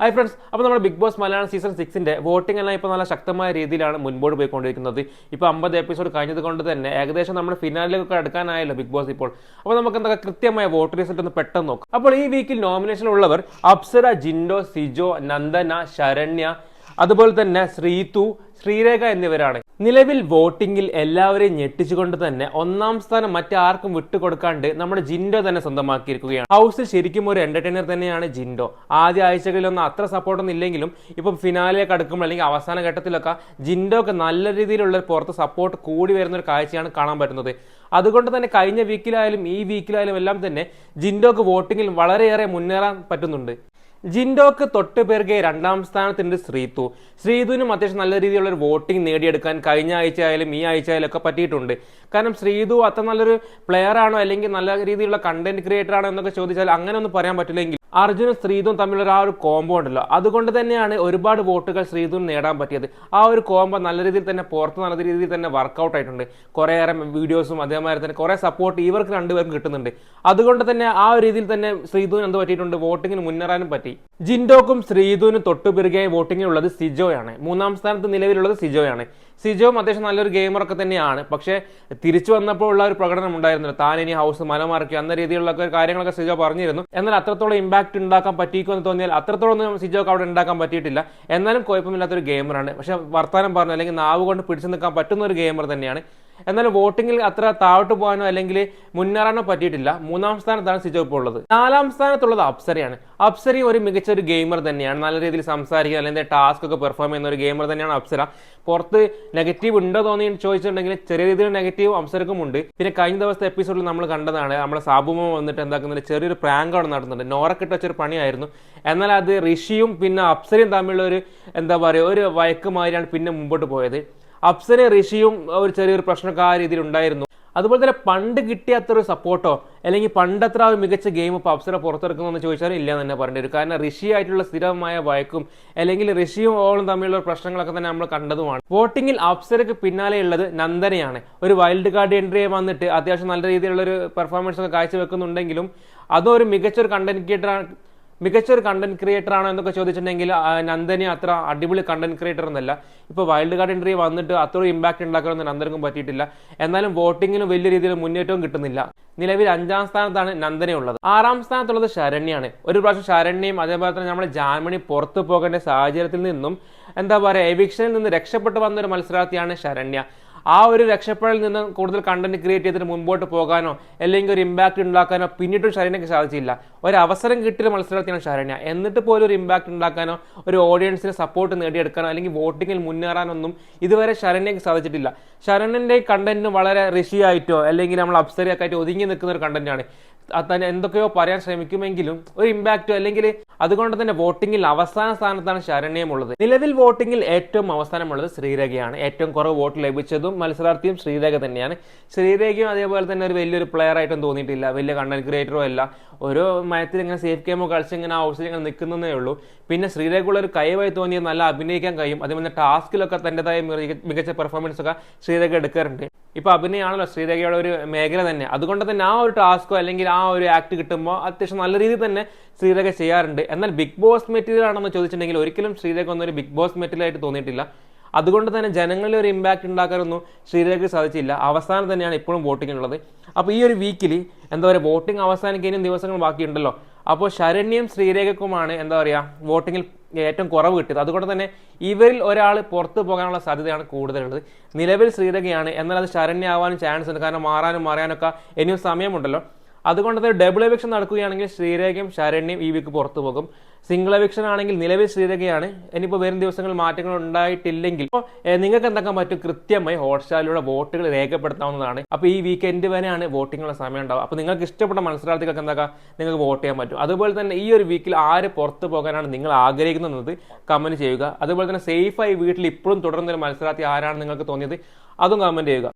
Hi friends അപ്പോൾ നമ്മുടെ Bigg Boss Malayalam season സിക്സിന്റെ വോട്ടിംഗ് എല്ലാം ഇപ്പോൾ നല്ല ശക്തമായ രീതിയിലാണ് മുൻപോട്ട് പോയിക്കൊണ്ടിരിക്കുന്നത്. ഇപ്പോൾ അമ്പത് എപ്പിസോഡ് കഴിഞ്ഞത് കൊണ്ട് തന്നെ ഏകദേശം നമ്മുടെ ഫിനാലിലേക്കൊക്കെ അടുക്കാനായല്ലോ ബിഗ് ബോസ് ഇപ്പോൾ. അപ്പോൾ നമുക്ക് എന്തൊക്കെ കൃത്യമായ വോട്ട് റിസൾട്ട് ഒന്ന് പെട്ടെന്ന് നോക്കാം. അപ്പോൾ ഈ വീക്കിൽ നോമിനേഷൻ ഉള്ളവർ അപ്സര ജിൻഡോ സിജോ നന്ദന ശരണ്യ അതുപോലെ തന്നെ ശ്രീതു ശ്രീരേഖ എന്നിവരാണ്. നിലവിൽ വോട്ടിംഗിൽ എല്ലാവരെയും ഞെട്ടിച്ചുകൊണ്ട് തന്നെ ഒന്നാം സ്ഥാനം മറ്റാർക്കും വിട്ടുകൊടുക്കാണ്ട് നമ്മുടെ ജിൻഡോ തന്നെ സ്വന്തമാക്കിയിരിക്കുകയാണ്. ഹൗസിൽ ശരിക്കും ഒരു എന്റർടൈനർ തന്നെയാണ് ജിൻഡോ. ആദ്യ ആഴ്ചകളിലൊന്നും അത്ര സപ്പോർട്ടൊന്നും ഇല്ലെങ്കിലും ഇപ്പം ഫിനാലിലേക്ക് അടുക്കുമ്പോൾ അല്ലെങ്കിൽ അവസാന ഘട്ടത്തിലൊക്കെ ജിൻഡോക്ക് നല്ല രീതിയിലുള്ള പുറത്ത് സപ്പോർട്ട് കൂടി വരുന്ന ഒരു കാഴ്ചയാണ് കാണാൻ പറ്റുന്നത്. അതുകൊണ്ട് തന്നെ കഴിഞ്ഞ വീക്കിലായാലും ഈ വീക്കിലായാലും എല്ലാം തന്നെ ജിൻഡോക്ക് വോട്ടിങ്ങിൽ വളരെയേറെ മുന്നേറാൻ പറ്റുന്നുണ്ട്. ജിൻഡോക്ക് തൊട്ട് പേർക്ക് രണ്ടാം സ്ഥാനത്തുണ്ട് ശ്രീതു. ശ്രീതുവിനും അത്യാവശ്യം നല്ല രീതിയിലുള്ള ഒരു വോട്ടിംഗ് നേടിയെടുക്കാൻ കഴിഞ്ഞ ആഴ്ച ആയാലും ഈ ആഴ്ച ആയാലും ഒക്കെ പറ്റിയിട്ടുണ്ട്. കാരണം ശ്രീതു അത്ര നല്ലൊരു പ്ലെയർ ആണോ അല്ലെങ്കിൽ നല്ല രീതിയിലുള്ള കണ്ടന്റ് ക്രിയേറ്റർ ആണോ എന്നൊക്കെ ചോദിച്ചാൽ അങ്ങനെ ഒന്നും പറയാൻ പറ്റില്ലെങ്കിൽ അർജുനും ശ്രീതും തമ്മിലുള്ള ആ ഒരു കോംബോ ഉണ്ടല്ലോ. അതുകൊണ്ട് തന്നെയാണ് ഒരുപാട് വോട്ടുകൾ ശ്രീതുവിന് നേടാൻ പറ്റിയത്. ആ ഒരു കോംബോ നല്ല രീതിയിൽ തന്നെ പുറത്ത് നല്ല രീതിയിൽ തന്നെ വർക്കൗട്ട് ആയിട്ടുണ്ട്. കുറേയേറെ വീഡിയോസും അതേമാതിരി തന്നെ കുറേ സപ്പോർട്ട് ഇവർക്ക് രണ്ടുപേർക്കും കിട്ടുന്നുണ്ട്. അതുകൊണ്ട് തന്നെ ആ ഒരു രീതിയിൽ തന്നെ ശ്രീതുവിന് എന്ത് പറ്റിയിട്ടുണ്ട്? വോട്ടിങ്ങിന് മുന്നേറാനും പറ്റി. ജിൻഡോക്കും ശ്രീതുവിനും തൊട്ടുപിറകെ വോട്ടിങ്ങിലുള്ളത് സിജോയാണ്. മൂന്നാം സ്ഥാനത്ത് നിലവിലുള്ളത് സിജോയാണ്. സിജോയും അത്യാവശ്യം നല്ലൊരു ഗെയിമറൊക്കെ തന്നെയാണ്. പക്ഷേ തിരിച്ചു വന്നപ്പോൾ ഉള്ള ഒരു പ്രകടനം ഉണ്ടായിരുന്നില്ല. താൻ ഇനി ഹൗസ് മലമറിക്കും എന്ന രീതിയിലുള്ള കാര്യങ്ങളൊക്കെ സിജോ പറഞ്ഞിരുന്നു. എന്നാൽ അത്രത്തോളം ഇമ്പാക്ട് ഉണ്ടാക്കാൻ പറ്റിക്കുമെന്ന് തോന്നിയാൽ അത്രത്തോളം ഒന്നും സിജോക്ക് അവിടെ ഉണ്ടാക്കാൻ പറ്റിയിട്ടില്ല. എന്നാലും കുഴപ്പമില്ലാത്തൊരു ഗെയിമറാണ് പക്ഷെ വർത്തമാനം പറഞ്ഞു അല്ലെങ്കിൽ നാവ് കൊണ്ട് പിടിച്ചു നിൽക്കാൻ പറ്റുന്ന ഒരു ഗെയിമർ തന്നെയാണ് എന്നാൽ വോട്ടിങ്ങിൽ അത്ര താഴോട്ട് പോകാനോ അല്ലെങ്കിൽ മുന്നേറാനോ പറ്റിയിട്ടില്ല. മൂന്നാം സ്ഥാനത്താണ് സിജോ ഇപ്പോൾ ഉള്ളത്. നാലാം സ്ഥാനത്തുള്ളത് അപ്സരയാണ്. അപ്സരി ഒരു മികച്ച ഒരു ഗെയിമർ തന്നെയാണ്. നല്ല രീതിയിൽ സംസാരിക്കുക അല്ലെങ്കിൽ ടാസ്ക് ഒക്കെ പെർഫോം ചെയ്യുന്ന ഒരു ഗെയിമർ തന്നെയാണ് അപ്സര. പുറത്ത് നെഗറ്റീവ് ഉണ്ടോ തോന്നി ചോദിച്ചിട്ടുണ്ടെങ്കിൽ ചെറിയ രീതിയിൽ നെഗറ്റീവ് അപ്സരക്കും ഉണ്ട്. പിന്നെ കഴിഞ്ഞ ദിവസത്തെ എപ്പിസോഡിൽ നമ്മൾ കണ്ടതാണ്. നമ്മുടെ സാബുമ വന്നിട്ട് എന്താക്കുന്നത് ചെറിയൊരു പ്രാങ്ക് അവിടെ നടത്തുന്നുണ്ട് നോറക്കിട്ട് വെച്ചൊരു പണിയായിരുന്നു. എന്നാൽ അത് ഋഷിയും പിന്നെ അപ്സരയും തമ്മിലുള്ള ഒരു എന്താ പറയുക ഒരു വയക്കുമാതിരിയാണ് പിന്നെ മുമ്പോട്ട് പോയത്. അപ്സര ഋഷിയും ഒരു ചെറിയൊരു പ്രശ്നമൊക്കെ ആ രീതിയിൽ ഉണ്ടായിരുന്നു. അതുപോലെ തന്നെ പണ്ട് കിട്ടിയ അത്ര ഒരു സപ്പോർട്ടോ അല്ലെങ്കിൽ പണ്ടത്ര മികച്ച ഗെയിം ഇപ്പോൾ അപ്സര പുറത്തിറക്കുന്നതെന്ന് ചോദിച്ചാൽ ഇല്ല എന്ന് തന്നെ പറഞ്ഞു വരും. കാരണം ഋഷി ആയിട്ടുള്ള സ്ഥിരമായ വഴക്കും അല്ലെങ്കിൽ ഋഷിയും ഓളും തമ്മിലുള്ള പ്രശ്നങ്ങളൊക്കെ തന്നെ നമ്മൾ കണ്ടതുമാണ്. വോട്ടിങ്ങിൽ അപ്സരക്ക് പിന്നാലെ ഉള്ളത് നന്ദനയാണ്. ഒരു വൈൽഡ് കാർഡ് എൻട്രി വന്നിട്ട് അത്യാവശ്യം നല്ല രീതിയിലുള്ള ഒരു പെർഫോമൻസ് ഒക്കെ കാഴ്ചവെക്കുന്നുണ്ടെങ്കിലും അതും ഒരു മികച്ചൊരു കണ്ടന്റ് ക്രിയേറ്റർ മികച്ച ഒരു കണ്ടന്റ് ക്രിയേറ്റർ ആണോ എന്നൊക്കെ ചോദിച്ചിട്ടുണ്ടെങ്കിൽ നന്ദനി അത്ര അടിപൊളി കണ്ടന്റ് ക്രിയേറ്റർ എന്നല്ല. ഇപ്പോൾ വൈൽഡ് കാർഡ് എൻട്രി വന്നിട്ട് അത്ര ഇമ്പാക്ട് ഉണ്ടാക്കാനൊന്നും നന്ദനക്കും പറ്റിയിട്ടില്ല. എന്നാലും വോട്ടിങ്ങിലും വലിയ രീതിയിൽ മുന്നേറ്റവും കിട്ടുന്നില്ല. നിലവിൽ അഞ്ചാം സ്ഥാനത്താണ് നന്ദന ഉള്ളത്. ആറാം സ്ഥാനത്തുള്ളത് ശരണ്യാണ്. ഒരു പ്രാവശ്യം ശരണ്യയും അതേപോലെ തന്നെ നമ്മുടെ ജാൻമണി പുറത്തു പോകേണ്ട സാഹചര്യത്തിൽ നിന്നും എന്താ പറയുക എവിക്ഷനിൽ നിന്ന് രക്ഷപ്പെട്ടു വന്ന ഒരു മത്സരാർത്ഥിയാണ് ശരണ്യ. ആ ഒരു രക്ഷപ്പെടലിൽ നിന്ന് കൂടുതൽ കണ്ടന്റ് ക്രിയേറ്റ് ചെയ്തിട്ട് മുമ്പോട്ട് പോകാനോ അല്ലെങ്കിൽ ഒരു ഇമ്പാക്ട് ഉണ്ടാക്കാനോ പിന്നീട് ശരണ്യക്ക് സാധിച്ചില്ല. ഒരു അവസരം കിട്ടിയ മത്സരത്തിനാണ് ശരണ്യ എന്നിട്ട് പോലും ഒരു ഇമ്പാക്ട് ഉണ്ടാക്കാനോ ഒരു ഓഡിയൻസിന് സപ്പോർട്ട് നേടിയെടുക്കാനോ അല്ലെങ്കിൽ വോട്ടിങ്ങിൽ മുന്നേറാനൊന്നും ഇതുവരെ ശരണ്യക്ക് സാധിച്ചിട്ടില്ല. ശരണ്യന്റെ കണ്ടന്റ് വളരെ ഋഷിയായിട്ടോ അല്ലെങ്കിൽ നമ്മൾ അപ്സരയൊക്കെ ആയിട്ട് ഒതുങ്ങി നിൽക്കുന്ന ഒരു കണ്ടന്റാണ് തന്നെ എന്തൊക്കെയോ പറയാൻ ശ്രമിക്കുമെങ്കിലും ഒരു ഇമ്പാക്റ്റോ അല്ലെങ്കിൽ അതുകൊണ്ട് തന്നെ വോട്ടിങ്ങിൽ അവസാന സ്ഥാനത്താണ് ശരണ്യം ഉള്ളത്. നിലവിൽ വോട്ടിങ്ങിൽ ഏറ്റവും അവസാനമുള്ളത് ശ്രീരേഖയാണ്. ഏറ്റവും കുറവ് വോട്ട് ലഭിച്ചതും മത്സരാർത്ഥിയും ശ്രീരേഖ തന്നെയാണ്. ശ്രീരേഖയും അതേപോലെ തന്നെ ഒരു വലിയൊരു പ്ലെയർ ആയിട്ടും തോന്നിയിട്ടില്ല. വലിയ കണ്ടന്റ് ക്രിയേറ്ററോ അല്ല. ഓരോ മയത്തിൽ ഇങ്ങനെ സേഫ് ഗെയിമോ കളിച്ച് ഇങ്ങനെ ഹൗസിൽ ഇങ്ങനെ നിൽക്കുന്നതേ ഉള്ളൂ. പിന്നെ ശ്രീരേഖയുള്ള ഒരു കഴിവായി തോന്നിയത് നല്ല അഭിനയിക്കാൻ കഴിയും. അതേപോലെ ടാസ്കിലൊക്കെ തന്റെതായ മികച്ച പെർഫോമൻസ് ഒക്കെ ശ്രീരേഖ എടുക്കാറുണ്ട്. ഇപ്പൊ അഭിനയമാണല്ലോ ശ്രീരേഖയുടെ ഒരു മേഖല തന്നെ. അതുകൊണ്ട് തന്നെ ആ ഒരു ടാസ്കോ അല്ലെങ്കിൽ ആ ഒരു ആക്ട് കിട്ടുമ്പോൾ അത്യാവശ്യം നല്ല രീതിയിൽ തന്നെ ശ്രീരേഖ ചെയ്യാറുണ്ട്. എന്നാൽ ബിഗ് ബോസ് മെറ്റീരിയൽ ആണെന്ന് ചോദിച്ചിട്ടുണ്ടെങ്കിൽ ഒരിക്കലും ശ്രീരേഖ ഒന്നും ഒരു ബിഗ് ബോസ് മെറ്റീരിയൽ ആയിട്ട് തോന്നിയിട്ടില്ല. അതുകൊണ്ട് തന്നെ ജനങ്ങളിൽ ഒരു ഇമ്പാക്റ്റ് ഉണ്ടാക്കാനൊന്നും ശ്രീരേഖയ്ക്ക് സാധിച്ചില്ല. അവസാനം തന്നെയാണ് ഇപ്പോഴും വോട്ടിംഗ് ഉള്ളത്. അപ്പോൾ ഈ ഒരു വീക്കിൽ എന്താ പറയുക വോട്ടിംഗ് അവസാനിക്കാനും ദിവസങ്ങൾ ബാക്കിയുണ്ടല്ലോ. അപ്പോൾ ശരണ്യം ശ്രീരേഖക്കുമാണ് എന്താ പറയുക വോട്ടിങ്ങിൽ ഏറ്റവും കുറവ് കിട്ടിയത്. അതുകൊണ്ട് തന്നെ ഇവരിൽ ഒരാൾ പുറത്തു പോകാനുള്ള സാധ്യതയാണ് കൂടുതലുള്ളത്. നിലവിൽ ശ്രീരേഖയാണ് എന്നാൽ അത് ശരണ്യ ആവാനും ചാൻസ് ഉണ്ട്. കാരണം മാറാനും മാറാനൊക്കെ ഇനിയും സമയമുണ്ടല്ലോ. അതുകൊണ്ട് തന്നെ ഡബിൾ എവിക്ഷൻ നടക്കുകയാണെങ്കിൽ ശ്രീരേഖയും ശരണ്യം ഈ വീക്ക് പുറത്തു പോകും. സിംഗിൾ എവിക്ഷൻ ആണെങ്കിൽ നിലവിൽ ശ്രീരേഖയാണ്. ഇനിയിപ്പോൾ വരും ദിവസങ്ങളിൽ മാറ്റങ്ങൾ ഉണ്ടായിട്ടില്ലെങ്കിൽ ഇപ്പോൾ നിങ്ങൾക്ക് എന്താക്കാൻ പറ്റും? കൃത്യമായി ഹോട്ട്സ്റ്റാറിലൂടെ വോട്ടുകൾ രേഖപ്പെടുത്താവുന്നതാണ്. അപ്പോൾ ഈ വീക്കെൻഡ് വരെയാണ് വോട്ടിങ്ങുള്ള സമയം ഉണ്ടാവുക. അപ്പോൾ നിങ്ങൾക്ക് ഇഷ്ടപ്പെട്ട മത്സരാർത്ഥികൾക്ക് എന്താക്കാം നിങ്ങൾക്ക് വോട്ട് ചെയ്യാൻ പറ്റും? അതുപോലെ തന്നെ ഈ ഒരു വീക്കിൽ ആര് പുറത്ത് പോകാനാണ് നിങ്ങൾ ആഗ്രഹിക്കുന്നത് കമന്റ് ചെയ്യുക. അതുപോലെ തന്നെ സേഫായി വീട്ടിൽ ഇപ്പോഴും തുടർന്നൊരു മത്സരാർത്ഥി ആരാണ് നിങ്ങൾക്ക് തോന്നിയത് അതും കമന്റ് ചെയ്യുക.